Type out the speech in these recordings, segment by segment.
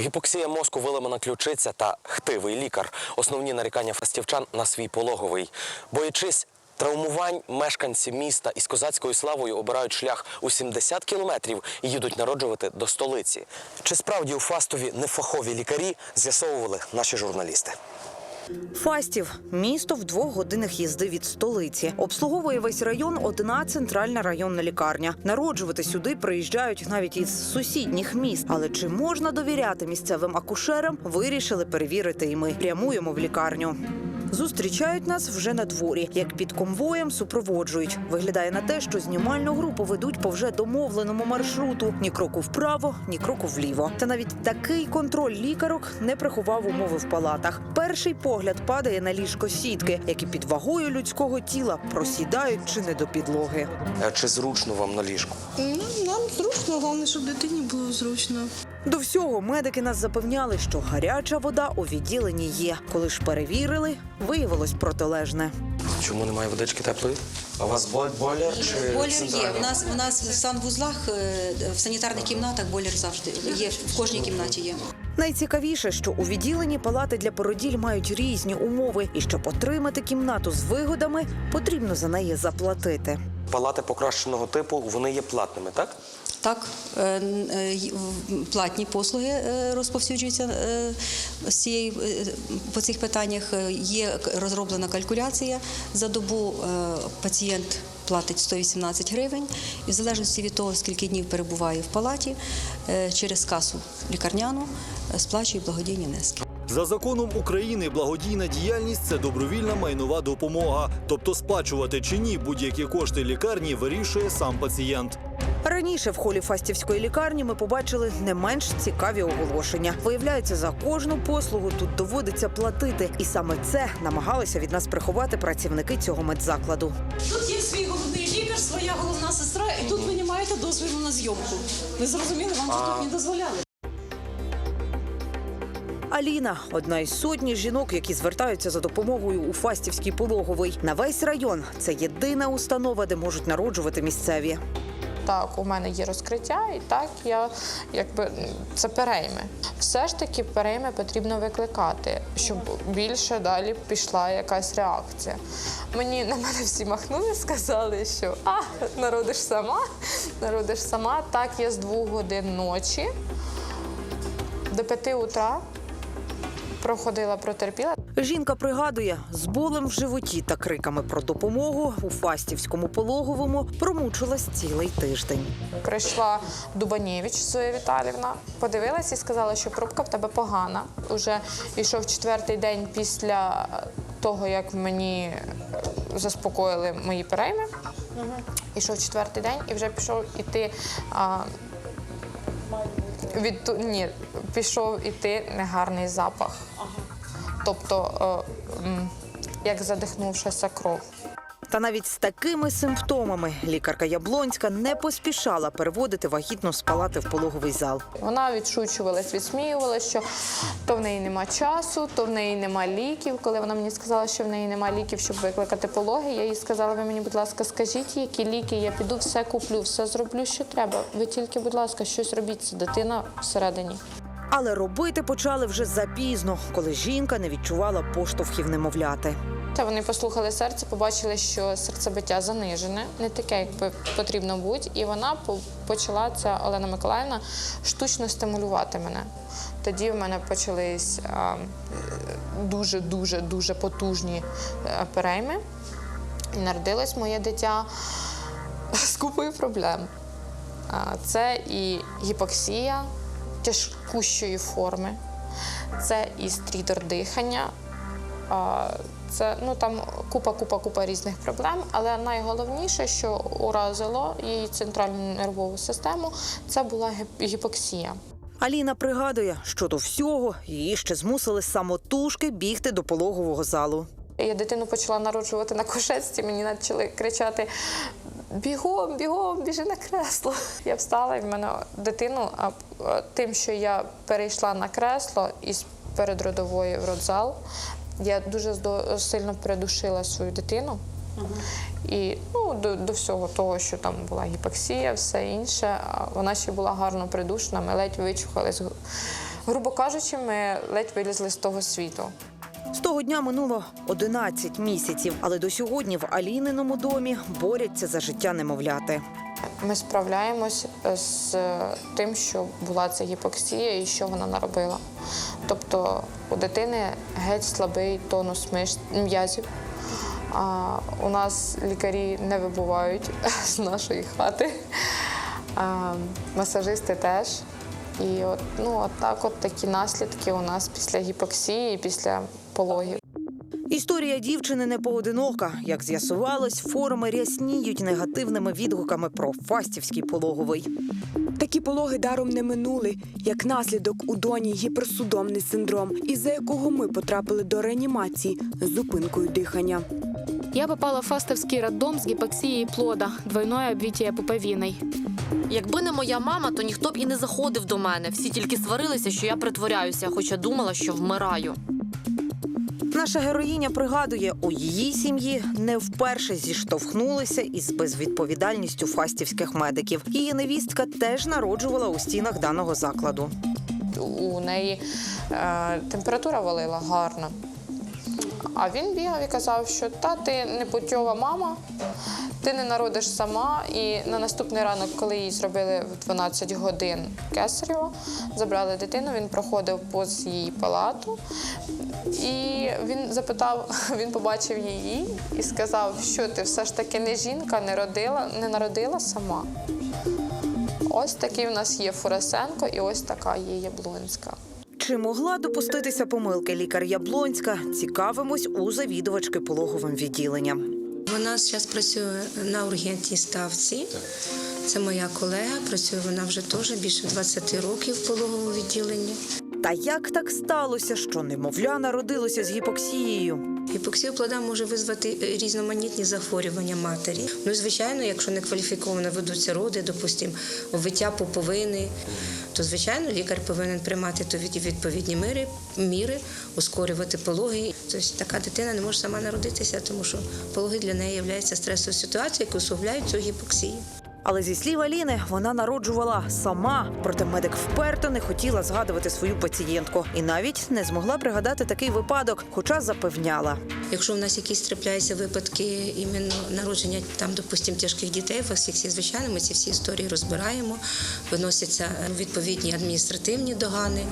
Гіпоксія мозку, виламана ключиця та хтивий лікар. Основні нарікання фастівчан на свій пологовий. Боячись травмувань, мешканці міста із козацькою славою обирають шлях у 70 кілометрів і їдуть народжувати до столиці. Чи справді у Фастові нефахові лікарі з'ясовували наші журналісти? Фастів місто в двох годинах їзди від столиці. Обслуговує весь район одна центральна районна лікарня. Народжувати сюди приїжджають навіть із сусідніх міст. Але чи можна довіряти місцевим акушерам? Вирішили перевірити і ми прямуємо в лікарню. Зустрічають нас вже на дворі, як під конвоєм супроводжують. Виглядає на те, що знімальну групу ведуть по вже домовленому маршруту: ні кроку вправо, ні кроку вліво. Та навіть такий контроль лікарок не приховав умови в палатах. Перший погляд падає на ліжко сітки, які під вагою людського тіла просідають чи не до підлоги. Чи зручно вам на ліжку? Ну, нам зручно, головне, щоб дитині було зручно. До всього медики нас запевняли, що гаряча вода у відділенні є. Коли ж перевірили, виявилось протилежне. Чому немає водички теплої? А у вас бо- бойлер чи Бойлер є. У нас у нас в санвузлах е, в санітарних кімнатах бойлер завжди є. В кожній кімнаті є. Найцікавіше, що у відділенні палати для породіль мають різні умови, і щоб отримати кімнату з вигодами, потрібно за неї заплатити. Палати покращеного типу вони є платними, так? Так, е, е, платні послуги е, розповсюджуються по цих питаннях. Є розроблена калькуляція. За добу пацієнт платить 118 гривень, і в залежності від того, скільки днів перебуває в палаті, через касу лікарняну сплачує благодійні внески. За законом України благодійна діяльність це добровільна майнова допомога. Тобто сплачувати чи ні будь-які кошти лікарні вирішує сам пацієнт. Раніше в холі фастівської лікарні ми побачили не менш цікаві оголошення. Виявляється, за кожну послугу тут доводиться платити, і саме це намагалися від нас приховати працівники цього медзакладу. Тут є свій головний лікар, своя головна сестра, і тут ви не маєте дозволу на зйомку. Ви зрозуміли, вам тут не дозволяли. Аліна одна із сотні жінок, які звертаються за допомогою у Фастівський пологовий. На весь район це єдина установа, де можуть народжувати місцеві. Так, у мене є розкриття, і так я якби це перейми. Все ж таки перейми потрібно викликати, щоб більше далі пішла якась реакція. Мені на мене всі махнули, сказали, що а, народиш сама, народиш сама. Так, я з двох годин ночі до п'яти утра проходила, протерпіла. Жінка пригадує, з болем в животі та криками про допомогу у Фастівському пологовому промучилась цілий тиждень. Прийшла Дубанєвич Зоя Віталівна, подивилась і сказала, що пробка в тебе погана. Уже йшов четвертий день після того, як мені заспокоїли мої перейми. Ішов четвертий день і вже пішов іти. А, від, ні, пішов іти негарний запах. Тобто, е, як задихнувшася кров. Та навіть з такими симптомами лікарка Яблонська не поспішала переводити вагітну з палати в пологовий зал. Вона відшучувалась, відсміювалася, що то в неї нема часу, то в неї нема ліків. Коли вона мені сказала, що в неї нема ліків, щоб викликати пологи, я їй сказала, ви мені, будь ласка, скажіть, які ліки, я піду, все куплю, все зроблю, що треба. Ви тільки, будь ласка, щось робіть, дитина всередині. Але робити почали вже запізно, коли жінка не відчувала поштовхів немовляти. Та вони послухали серце, побачили, що серцебиття занижене, не таке, як потрібно бути. І вона почала ця Олена Миколаївна штучно стимулювати мене. Тоді в мене почались дуже дуже дуже потужні е, перейми. Народилось моє дитя з купою проблем. Це і гіпоксія тяжкущої форми, це і стрідор дихання. Це ну там купа, купа, купа різних проблем, але найголовніше, що уразило її центральну нервову систему, це була гіп- гіпоксія. Аліна пригадує, що до всього її ще змусили самотужки бігти до пологового залу. Я дитину почала народжувати на кушетці, мені почали кричати: бігом, бігом, біжи на кресло. Я встала і в мене дитину, а тим, що я перейшла на кресло із передродової в родзал, я дуже сильно придушила свою дитину. І ну, до, до всього того, що там була гіпоксія, все інше, вона ще була гарно придушена, ми ледь вичухали грубо кажучи, ми ледь вилізли з того світу. З того дня минуло 11 місяців, але до сьогодні в Аліниному домі борються за життя немовляти. Ми справляємось з тим, що була ця гіпоксія і що вона наробила. Тобто у дитини геть слабий тонус м'язів. А у нас лікарі не вибувають з нашої хати, а, масажисти теж. І от, ну, от так от такі наслідки у нас після гіпоксії, після пологів. Історія дівчини не поодинока. Як з'ясувалось, форуми рясніють негативними відгуками про фастівський пологовий. Такі пологи даром не минули, як наслідок у доні гіперсудомний синдром, із-за якого ми потрапили до реанімації з зупинкою дихання. Я попала в фастовський роддом з гіпоксією плода, двойное обвіття пуповиною. Якби не моя мама, то ніхто б і не заходив до мене. Всі тільки сварилися, що я притворяюся, хоча думала, що вмираю. Наша героїня пригадує, у її сім'ї не вперше зіштовхнулися із безвідповідальністю фастівських медиків. Її невістка теж народжувала у стінах даного закладу. у неї е, температура валила гарно. А він бігав і казав, що та ти не путьова мама, ти не народиш сама. І на наступний ранок, коли їй зробили в 12 годин кесарєво, забрали дитину, він проходив повз її палату. І він запитав, він побачив її і сказав, що ти все ж таки не жінка, не родила, не народила сама. Ось такий в нас є Фурасенко і ось така є Яблонська. Чи могла допуститися помилки лікар Яблонська? Цікавимось у завідувачки пологовим відділенням. Вона зараз працює на ургентній ставці. Це моя колега, працює вона вже теж більше 20 років в пологовому відділенні. Та як так сталося, що немовля народилося з гіпоксією? Гіпоксія плода може визвати е, різноманітні захворювання матері. Ну, звичайно, якщо не кваліфіковано ведуться роди, допустимо, виття пуповини, то звичайно лікар повинен приймати то відповідні міри, міри, ускорювати пологи. Тобто така дитина не може сама народитися, тому що пологи для неї є стресовою ситуацією, яку усугубляють цю гіпоксію. Але зі слів Аліни, вона народжувала сама. Проте медик вперто не хотіла згадувати свою пацієнтку і навіть не змогла пригадати такий випадок, хоча запевняла. Якщо в нас якісь трапляються випадки іменно народження там, допустимо, тяжких дітей, в всі, звичайно, ми ці всі історії розбираємо, виносяться е, відповідні адміністративні догани,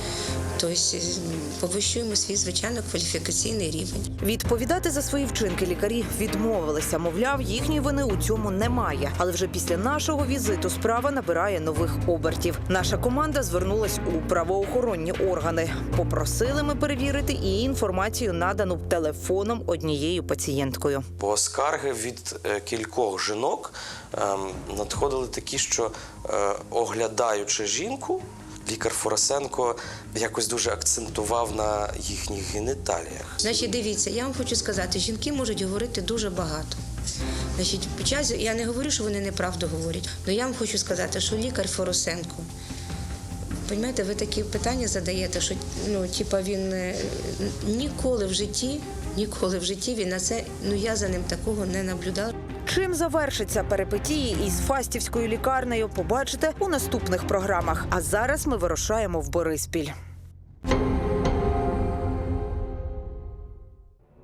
тобто повищуємо свій звичайно кваліфікаційний рівень. Відповідати за свої вчинки лікарі відмовилися. Мовляв, їхньої вини у цьому немає. Але вже після нашого візиту справа набирає нових обертів. Наша команда звернулась у правоохоронні органи. Попросили ми перевірити і інформацію, надану телефоном однією пацієнткою. Бо скарги від е, кількох жінок ем, надходили такі, що е, оглядаючи жінку, лікар Форосенко якось дуже акцентував на їхніх геніталіях. Значить, дивіться, я вам хочу сказати, жінки можуть говорити дуже багато. Значить, під час я не говорю, що вони неправду говорять, але я вам хочу сказати, що лікар Форосенко. Понімаєте, ви такі питання задаєте, що ну, типа він е, ніколи в житті, ніколи в житті він на це, ну я за ним такого не наблюдала. Чим завершиться перипетії із фастівською лікарнею, побачите у наступних програмах. А зараз ми вирушаємо в Бориспіль.